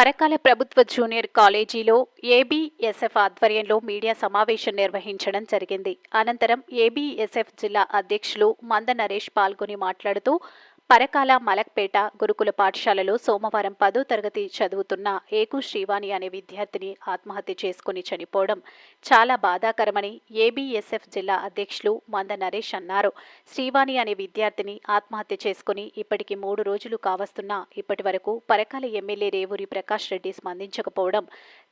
పరకాల ప్రభుత్వ జూనియర్ కాలేజీలో ఏబీఎస్ఎఫ్ ఆధ్వర్యంలో మీడియా సమావేశం నిర్వహించడం జరిగింది. అనంతరం ఏబీఎస్ఎఫ్ జిల్లా అధ్యక్షులు మంద నరేష్ పాల్గొని మాట్లాడుతూ పరకాల మలక్పేట గురుకుల పాఠశాలలో సోమవారం పదో తరగతి చదువుతున్న ఏకు శ్రీవాణి అనే విద్యార్థిని ఆత్మహత్య చేసుకుని చనిపోవడం చాలా బాధాకరమని ఏబీఎస్ఎఫ్ జిల్లా అధ్యక్షులు మంద నరేష్ అన్నారు. శ్రీవాణి అనే విద్యార్థిని ఆత్మహత్య చేసుకుని ఇప్పటికి మూడు రోజులు కావస్తున్నా ఇప్పటి వరకు పరకాల ఎమ్మెల్యే రేవూరి ప్రకాష్ రెడ్డి స్పందించకపోవడం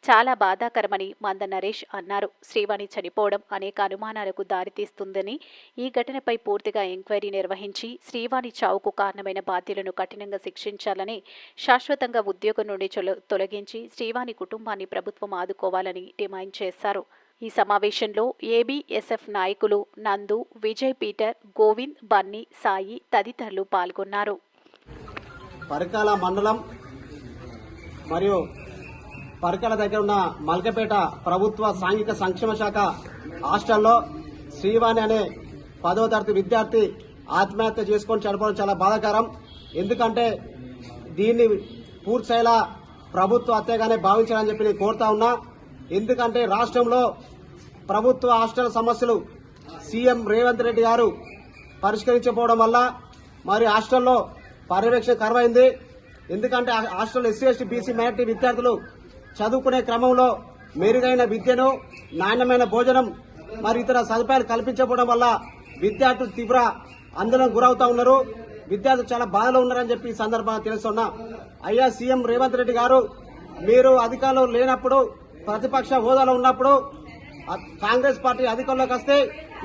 చాలా బాధాకరమని మంద నరేష్ అన్నారు. శ్రీవాణి చనిపోవడం అనేక అనుమానాలకు దారితీస్తుందని ఈ ఘటనపై పూర్తిగా ఎంక్వైరీ నిర్వహించి శ్రీవాణి చావుకు కారణమైన బాధ్యులను కఠినంగా శిక్షించాలని శాశ్వతంగా ఉద్యోగం నుండి చొల- తొలగించి శ్రీవాణి కుటుంబాన్ని ప్రభుత్వం ఆదుకోవాలని డిమాండ్ చేశారు. ఈ సమావేశంలో ఏబీఎస్ఎఫ్ నాయకులు నందు విజయ్ పీటర్ గోవింద్ బన్నీ సాయి తదితరులు పాల్గొన్నారు. పరకాల మండలం మరియు పరకాల దగ్గర ఉన్న మల్కపేట ప్రభుత్వ సాంఘిక సంక్షేమ శాఖ హాస్టల్లో శ్రీవాణి అనే పదవ తరగతి విద్యార్థి ఆత్మహత్య చేసుకొని చనిపోవడం చాలా బాధాకరం. ఎందుకంటే దీన్ని పూర్తిస్థాయిలా ప్రభుత్వ హత్యగానే భావించాలని చెప్పి నేను కోరుతా ఉన్నా. ఎందుకంటే రాష్ట్రంలో ప్రభుత్వ హాస్టల్ సమస్యలు సీఎం రేవంత్ రెడ్డి గారు పరిష్కరించకపోవడం వల్ల మరి హాస్టల్లో పర్యవేక్షణ కరువైంది. ఎందుకంటే hostel SC ST BC minority విద్యార్థులు చదువుకునే క్రమంలో మెరుగైన విద్యను నాణ్యమైన భోజనం మరి ఇతర సదుపాయాలు కల్పించకపోవడం వల్ల విద్యార్థులు తీవ్ర ఆందోళన గురవుతా ఉన్నారు. విద్యార్థులు చాలా బాధలో ఉన్నారని చెప్పి ఈ సందర్భంగా తెలుస్తున్నా. అయ్యా సీఎం రేవంత్ రెడ్డి గారు మీరు అధికారంలో లేనప్పుడు ప్రతిపక్ష హోదాలో ఉన్నప్పుడు కాంగ్రెస్ పార్టీ అధికారంలోకి వస్తే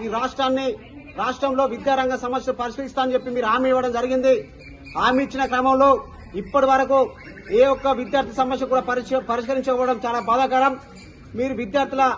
ఈ రాష్ట్రాన్ని రాష్ట్రంలో విద్యారంగ సమస్య పరిష్కరిస్తామని చెప్పి మీరు హామీ ఇవ్వడం జరిగింది. హామీ ఇచ్చిన క్రమంలో ఇప్పటి వరకు ఏ ఒక్క విద్యార్థి సమస్య కూడా పరిష్క- పరిష్కరించకపోవడం చాలా బాధాకరం. మీరు విద్యార్థుల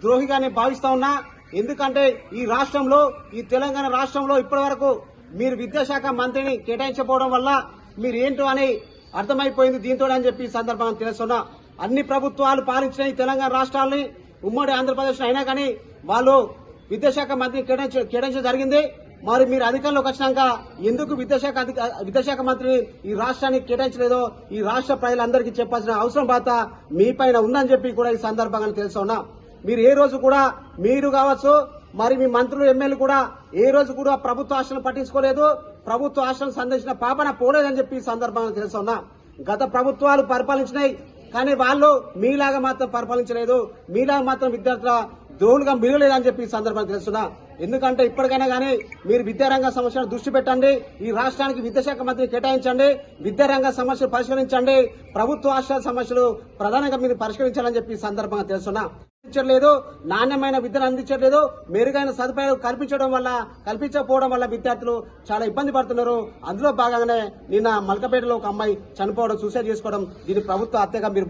ద్రోహిగానే భావిస్తా ఉన్నా ఎందుకంటే ఈ రాష్ట్రంలో ఈ తెలంగాణ రాష్ట్రంలో ఇప్పటి వరకు మీరు విద్యాశాఖ మంత్రిని కేటాయించకపోవడం వల్ల మీరు ఏంటో అని అర్థమైపోయింది దీంతో అని చెప్పి సందర్భంగా తెలుస్తున్నా. అన్ని ప్రభుత్వాలు పాలించిన ఈ తెలంగాణ రాష్ట్రాలని ఉమ్మడి ఆంధ్రప్రదేశ్ అయినా కానీ వాళ్ళు విద్యాశాఖ మంత్రిని కేటాయించ కేటాయించడం జరిగింది. మరి మీరు అధికారంలోకి వచ్చినాక ఎందుకు విద్యాశాఖ విద్యాశాఖ మంత్రిని ఈ రాష్ట్రానికి కేటాయించలేదో ఈ రాష్ట్ర ప్రజలందరికీ చెప్పాల్సిన అవసరం బాధ మీ పైన ఉందని చెప్పి కూడా ఈ సందర్భంగా తెలుస్తున్నా మీరు ఏ రోజు కూడా మీరు కావచ్చు మరి మీ మంత్రులు ఎమ్మెల్యే కూడా ఏ రోజు కూడా ప్రభుత్వ ఆశలను పట్టించుకోలేదు ప్రభుత్వ ఆశలను సందర్శించిన పాపన పోలేదని చెప్పి ఈ సందర్భంగా తెలుస్తున్నా గత ప్రభుత్వాలు పరిపాలించినాయి కానీ వాళ్ళు మీలాగా మాత్రం పరిపాలించలేదు మీలాగా మాత్రం విద్యార్థుల ద్రోహులుగా మిగలేదని చెప్పి ఈ సందర్భంగా తెలుస్తున్నా ఎందుకంటే ఇప్పటికైనా కానీ మీరు విద్యారంగ సమస్యలను దృష్టి పెట్టండి. ఈ రాష్ట్రానికి విద్యాశాఖ మంత్రిని కేటాయించండి. విద్యారంగ సమస్యలు పరిష్కరించండి. ప్రభుత్వ ఆశ్రయ సమస్యలు ప్రధానంగా మీరు పరిష్కరించాలని చెప్పి సందర్భంగా తెలుస్తున్నా. అందించట్లేదు. నాణ్యమైన విద్యను అందించట్లేదు. మెరుగైన సదుపాయాలు కల్పించడం వల్ల కల్పించకపోవడం వల్ల విద్యార్థులు చాలా ఇబ్బంది పడుతున్నారు. అందులో భాగంగానే నిన్న మల్కపేటలో ఒక అమ్మాయి చనిపోవడం సూసైడ్ చేసుకోవడం దీని ప్రభుత్వ హత్యగా మీరు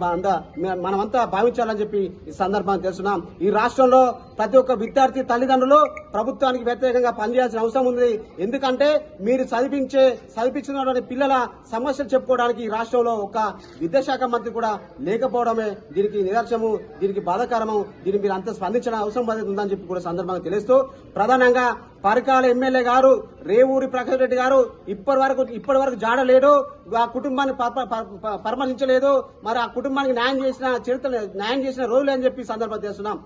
మనమంతా భావించాలని చెప్పి ఈ సందర్భంగా తెలుసున్నాం ఈ రాష్ట్రంలో ప్రతి ఒక్క విద్యార్థి తల్లిదండ్రులు ప్రభుత్వానికి వ్యతిరేకంగా పనిచేయాల్సిన అవసరం ఉంది. ఎందుకంటే మీరు చదివించే చదివించిన పిల్లల సమస్యలు చెప్పుకోవడానికి ఈ రాష్ట్రంలో ఒక విద్యాశాఖ మంత్రి కూడా లేకపోవడమే దీనికి నిదర్శము దీనికి బాధాకరము. దీనికి మీరు అంత స్పందించడం అవసరం ఉందని చెప్పి కూడా సందర్భంగా తెలుస్తూ ప్రధానంగా పరకాల ఎమ్మెల్యే గారు రేవూరి ప్రకాష్ రెడ్డి గారు ఇప్పటి వరకు ఇప్పటి వరకు జాడలేడు. ఆ కుటుంబాన్ని పరామర్శించలేదు. మరి ఆ కుటుంబానికి న్యాయం చేసిన చరిత్ర న్యాయం చేసిన రోజులు అని చెప్పి సందర్భం చేస్తున్నాం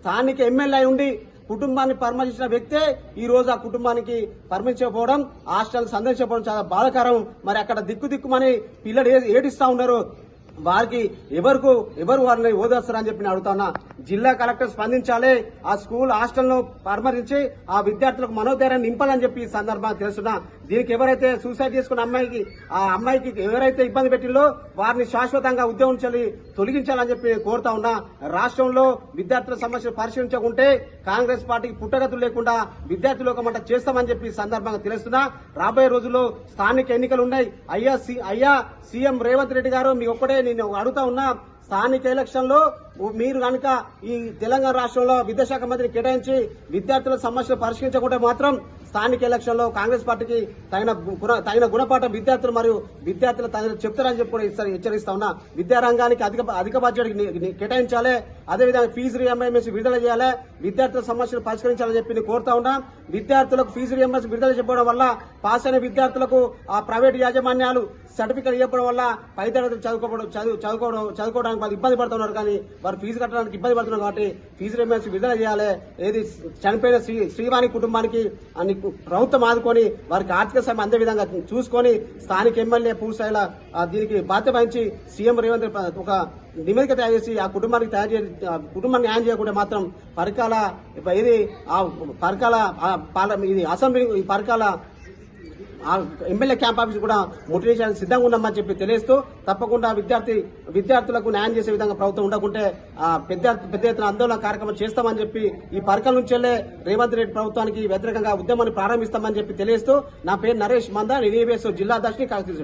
స్థానిక ఎమ్మెల్యే ఉండి కుటుంబాన్ని పరామర్శించిన వ్యక్తే ఈ రోజు ఆ కుటుంబానికి పరమించకపోవడం హాస్టల్ సందర్శించకపోవడం చాలా బాధాకరం. మరి అక్కడ దిక్కు దిక్కుమని పిల్లలు ఏ- ఏడిస్తా ఉన్నారు? వారికి ఎవరికి ఎవరు వారిని ఓదార్స్తారని చెప్పి అడుగుతా జిల్లా కలెక్టర్ స్పందించాలి. ఆ స్కూల్ హాస్టల్ను పరిమరించి ఆ విద్యార్థులకు మనోధైర్యాన్ని నింపాలని చెప్పి ఈ సందర్భంగా తెలుస్తున్నా. దీనికి ఎవరైతే సూసైడ్ చేసుకున్న అమ్మాయికి ఆ అమ్మాయికి ఎవరైతే ఇబ్బంది పెట్టిందో వారిని శాశ్వతంగా ఉద్యోగం నుంచి తొలగించాలని చెప్పి కోరుతా ఉన్నా. రాష్ట్రంలో విద్యార్థుల సమస్యలు పరిశీలించకుంటే కాంగ్రెస్ పార్టీకి పుట్టగతులు లేకుండా విద్యార్థులు ఒక మంట చేస్తామని చెప్పి సందర్భంగా తెలుస్తున్నా. రాబోయే రోజుల్లో స్థానిక ఎన్నికలు ఉన్నాయి. అయ్యా సి- అయ్యా సీఎం రేవంత్ రెడ్డి గారు మీ ఒక్కడే నేను అడుగుతా ఉన్నా స్థానిక ఎలక్షన్లో మీరు కనుక ఈ తెలంగాణ రాష్ట్రంలో విద్యాశాఖ మంత్రిని కేటాయించి విద్యార్థుల సమస్యలు పరిష్కరించకుంటే మాత్రం స్థానిక ఎలక్షన్లో కాంగ్రెస్ పార్టీకి తగిన గుణ- తగిన గుణపాఠం విద్యార్థులు మరియు విద్యార్థులు తగిన చెప్తారని చెప్పి హెచ్చరిస్తా ఉన్నా. విద్యారంగానికి అధిక అధిక బడ్జెట్ కేటాయించాలి. అదేవిధంగా ఫీజు రియంబర్స్మెంట్ విడుదల చేయాలి. విద్యార్థుల సమస్యలు పరిష్కరించాలని చెప్పి కోరుతా ఉన్నాం. విద్యార్థులకు ఫీజు రియంబర్స్ విడుదల చెప్పడం వల్ల పాస్ అయిన విద్యార్థులకు ఆ ప్రైవేట్ యాజమాన్యాలు సర్టిఫికెట్ ఇవ్వడం వల్ల పై తరగతి చదువుకోవడం చదువు చదువుకోవడం చదువుకోవడానికి వాళ్ళు ఇబ్బంది పడుతున్నారు కానీ వారు ఫీజు కట్టడానికి ఇబ్బంది పడుతున్నారు కాబట్టి ఫీజు రియంబర్స్ విడుదల చేయాలి. ఏది చనిపోయిన శ్రీ శ్రీవాణి కుటుంబానికి అన్ని ప్రభుత్వం ఆదుకొని వారికి ఆర్థిక సాయం అందే విధంగా చూసుకొని స్థానిక ఎమ్మెల్యే పూర్తిస్థాయిలో దీనికి బాధ్యత వహించి సీఎం రేవంత్ ఒక నివేదిక తయారు చేసి ఆ కుటుంబానికి తయారు చే కుటుంబాన్ని న్యాయం చేయకుండా మాత్రం పరకాల ఇది ఆ పరకాల పాల ఇది అసెంబ్లీ ఈ పరకాల ఎమ్మెల్యే క్యాంప్ ఆఫీస్ కూడా ముట్టడించడానికి సిద్ధంగా ఉన్నామని చెప్పి తెలియస్తూ తప్పకుండా విద్యార్థి విద్యార్థులకు న్యాయం చేసే విధంగా ప్రభుత్వం ఉండకుంటే ఆ పెద్ద పెద్ద ఎత్తున ఆందోళన కార్యక్రమం చేస్తామని చెప్పి ఈ పరకల నుంచెల్లే రేవంత్ రెడ్డి ప్రభుత్వానికి వ్యతిరేకంగా ఉద్యమాన్ని ప్రారంభిస్తామని చెప్పి తెలియస్తూ నా పేరు నరేష్ మందా నేను జిల్లా దర్శిని కాకతీయ